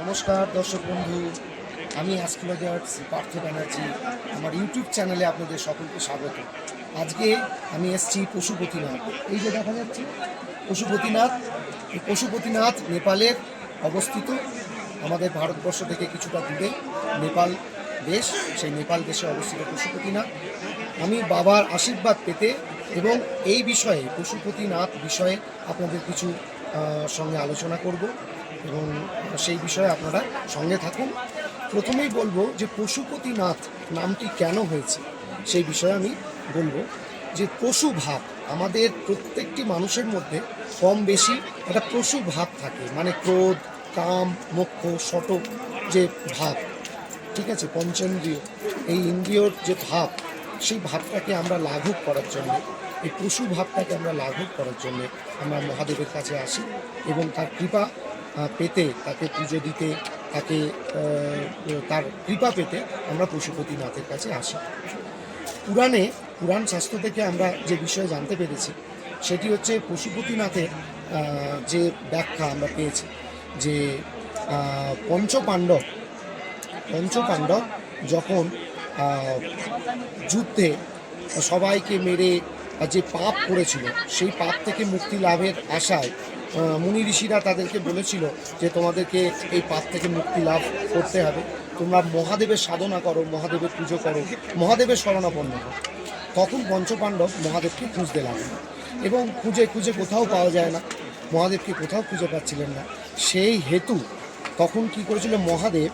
নমস্কার, দর্শক বন্ধু। আমি অ্যাস্ট্রোলজার শ্রী পার্থ ব্যানার্জি। আমার ইউটিউব চ্যানেলে আপনাদের সকলকে স্বাগত। আজকে আমি এসেছি পশুপতিনাথ। এই যে দেখা যাচ্ছে, পশুপতিনাথ, এই পশুপতিনাথ নেপালের অবস্থিত। আমাদের ভারতবর্ষ থেকে কিছুটা দূরে নেপাল দেশ, সেই নেপাল দেশে অবস্থিত পশুপতিনাথ। আমি বাবার আশীর্বাদ পেতে এবং এই বিষয়ে, পশুপতিনাথ বিষয়ে আপনাদের কিছু সঙ্গে আলোচনা করব। এবং সেই বিষয়ে আপনারা সঙ্গে থাকুন। প্রথমেই বলব যে পশুপতিনাথ নামটি কেন হয়েছে, সেই বিষয়ে আমি বলব যে পশু ভাব আমাদের প্রত্যেকটি মানুষের মধ্যে কম বেশি একটা পশু ভাব থাকে মানে ক্রোধ, কাম, মোক্ষ, শট যে ভাব ঠিক আছে, পঞ্চেন্দ্রিয়, এই ইন্দ্রিয়র যে ভাব সেই ভাবটাকে আমরা লাঘব করার জন্য, এই পশু ভাবটাকে আমরা লাঘব করার জন্য আমরা মহাদেবের কাছে আসি এবং তার কৃপা পেতে, তাকে পুজো দিতে, তাকে তার কৃপা পেতে আমরা পশুপতিনাথের কাছে আসি। পুরাণে, পুরাণ শাস্ত্র থেকে আমরা যে বিষয়ে জানতে পেরেছি, সেটি হচ্ছে পশুপতিনাথের যে ব্যাখ্যা আমরা পেয়েছি, যে পঞ্চপাণ্ডব পঞ্চপাণ্ডব যখন যুদ্ধে সবাইকে মেরে যে পাপ করেছিল সেই পাপ থেকে মুক্তি লাভের আশায় মুনি ঋষিরা তাদেরকে বলেছিল যে তোমাদেরকে এই পাপ থেকে মুক্তি লাভ করতে হবে। তোমরা মহাদেবের সাধনা করো মহাদেবের পুজো করো মহাদেবের শরণাপন্ন করো তখন পঞ্চপাণ্ডব মহাদেবকে খুঁজতে লাগল এবং খুঁজে খুঁজে কোথাও পাওয়া যায় না। মহাদেবকে কোথাও খুঁজে পাচ্ছিলেন না। সেই হেতু তখন কি করেছিল মহাদেব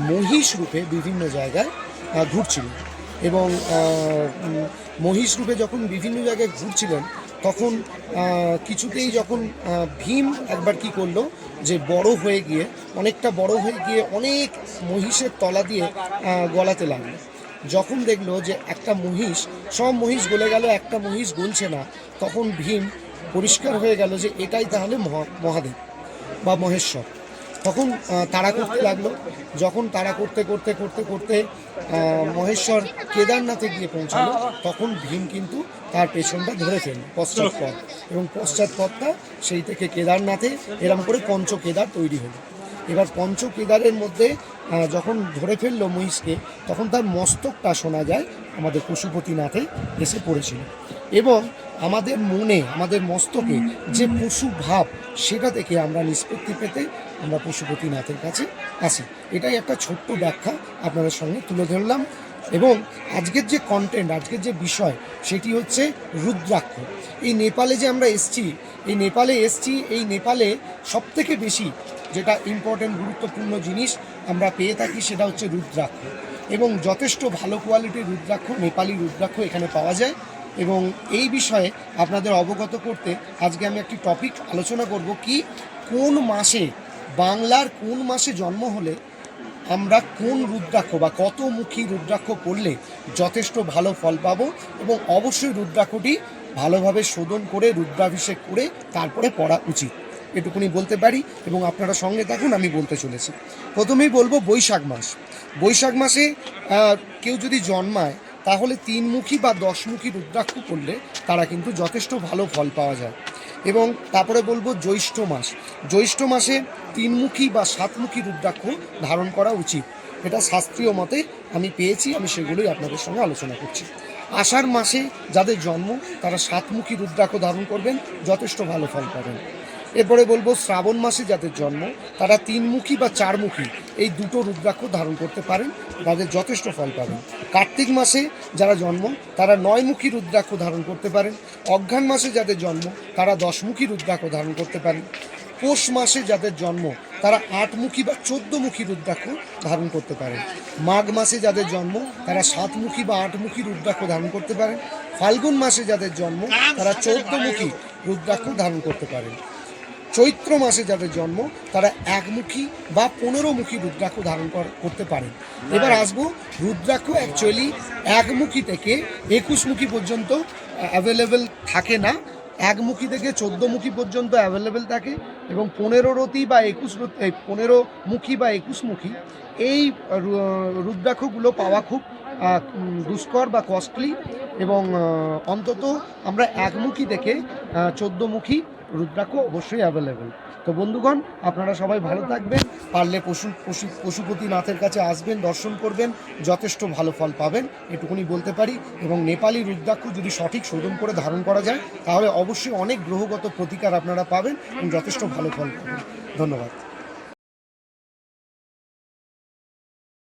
মহিষ রূপে বিভিন্ন জায়গায় আহ, ঘুরছিলেন এবং মহিষ রূপে যখন বিভিন্ন জায়গায় ঘুরছিলেন, তখন কিছুতেই যখন ভীম একবার কি করল যে বড় হয়ে গিয়ে, অনেকটা বড় হয়ে গিয়ে অনেক মহিষের তলা দিয়ে গলাতে লাগল। যখন দেখল যে একটা মহিষ, সব মহিষ গলে গেল, একটা মহিষ গলছে না, তখন ভীম পরিষ্কার হয়ে গেল যে এটাই তাহলে মহা- মহাদেব বা মহেশ্বর। তখন তাড়া করতে লাগল। যখন তাড়া করতে করতে করতে করতে মহেশ্বর কেদারনাথে গিয়ে পৌঁছালো, তখন ভীম কিন্তু তার পেছনটা ধরে ফেলল পশ্চাৎপদ। এবং পশ্চাৎপদটা সেই থেকে কেদারনাথে এরম করে পঞ্চ কেদার তৈরি হলো। এবার পঞ্চ কেদারের মধ্যে যখন ধরে ফেলল মহিষকে, তখন তার মস্তকটা শোনা যায় আমাদের পশুপতিনাথে এসে পড়েছিল। এবং আমাদের মনে, আমাদের মস্তকে যে পশু ভাব সেটা থেকে আমরা নিষ্পত্তি পেতে আমরা পশুপতিনাথের কাছে আসি এটাই একটা ছোট্ট ব্যাখ্যা আপনাদের সঙ্গে তুলে ধরলাম। এবং আজকের যে কন্টেন্ট আজকের যে বিষয়, সেটি হচ্ছে রুদ্রাক্ষ। এই নেপালে যে আমরা এসছি, এই নেপালে এসছি, এই নেপালে সবথেকে বেশি যেটা ইম্পর্টেন্ট গুরুত্বপূর্ণ জিনিস আমরা পেয়ে থাকি সেটা হচ্ছে রুদ্রাক্ষ। এবং যথেষ্ট ভালো কোয়ালিটির রুদ্রাক্ষ, নেপালি রুদ্রাক্ষ এখানে পাওয়া যায়। এবং এই বিষয়ে আপনাদের অবগত করতে আজকে আমি একটি টপিক আলোচনা করব কি কোন মাসে বাংলার কোন মাসে জন্ম হলে আমরা কোন রুদ্রাক্ষ বা কত মুখী রুদ্রাক্ষ পড়লে যথেষ্ট ভালো ফল পাবো এবং অবশ্যই রুদ্রাক্ষটি ভালোভাবে শোধন করে, রুদ্রাভিষেক করে তারপরে পড়া উচিত। এটুকুনি বলতে পারি এবং আপনারা সঙ্গে থাকুন, আমি বলতে চলেছি। প্রথমেই বলব বৈশাখ মাস। বৈশাখ মাসে কেউ যদি জন্মায়, তাহলে তিনমুখী বা দশমুখী রুদ্রাক্ষ করলে তারা কিন্তু যথেষ্ট ভালো ফল পাওয়া যায়। এবং তারপরে বলব জ্যৈষ্ঠ মাস। জ্যৈষ্ঠ মাসে তিনমুখী বা সাতমুখী রুদ্রাক্ষ ধারণ করা উচিত। এটা শাস্ত্রীয় মতে আমি পেয়েছি, আমি সেগুলোই আপনাদের সঙ্গে আলোচনা করছি। আষাঢ় মাসে যাদের জন্ম, তারা সাতমুখী রুদ্রাক্ষ ধারণ করবেন, যথেষ্ট ভালো ফল পাবেন। এরপরে বলব, শ্রাবণ মাসে যাদের জন্ম, তারা তিনমুখী বা চারমুখী এই দুটো রুদ্রাক্ষ ধারণ করতে পারেন, তাদের যথেষ্ট ফল পাবেন। কার্তিক মাসে যারা জন্ম, তারা নয়মুখী রুদ্রাক্ষ ধারণ করতে পারেন। অজ্ঞান মাসে যাদের জন্ম, তারা দশমুখী রুদ্রাক্ষ ধারণ করতে পারেন। পৌষ মাসে যাদের জন্ম, তারা আটমুখী বা চোদ্দমুখী রুদ্রাক্ষ ধারণ করতে পারেন। মাঘ মাসে যাদের জন্ম, তারা সাতমুখী বা আটমুখী রুদ্রাক্ষ ধারণ করতে পারেন। ফাল্গুন মাসে যাদের জন্ম, তারা চোদ্দমুখী রুদ্রাক্ষ ধারণ করতে পারেন। চৈত্র মাসে যাদের জন্ম তারা একমুখী বা পনেরোমুখী রুদ্রাক্ষ ধারণ করতে পারেন। এবার আসব রুদ্রাক্ষ অ্যাকচুয়ালি একমুখী থেকে একুশমুখী পর্যন্ত অ্যাভেলেবেল থাকে না। একমুখী থেকে চোদ্দমুখী পর্যন্ত অ্যাভেলেবেল থাকে এবং পনেরো রতি বা একুশ রতি- এই পনেরো মুখী বা একুশমুখী এই রু- রুদ্রাক্ষগুলো পাওয়া খুব দুষ্কর বা কস্টলি এবং অন্তত আমরা একমুখী থেকে চোদ্দমুখী রুদ্রাক্ষ অবশ্যই অ্যাভেলেবেল তো বন্ধুগণ, আপনারা সবাই ভালো থাকবেন, পারলে পশু পশু পশুপতিনাথের কাছে আসবেন, দর্শন করবেন, যথেষ্ট ভালো ফল পাবেন, এটুকুনি বলতে পারি। এবং নেপালি রুদ্রাক্ষ যদি সঠিক শোধন করে ধারণ করা যায়, তাহলে অবশ্যই অনেক গ্রহগত প্রতিকার আপনারা পাবেন এবং যথেষ্ট ভালো ফল পাবেন। ধন্যবাদ।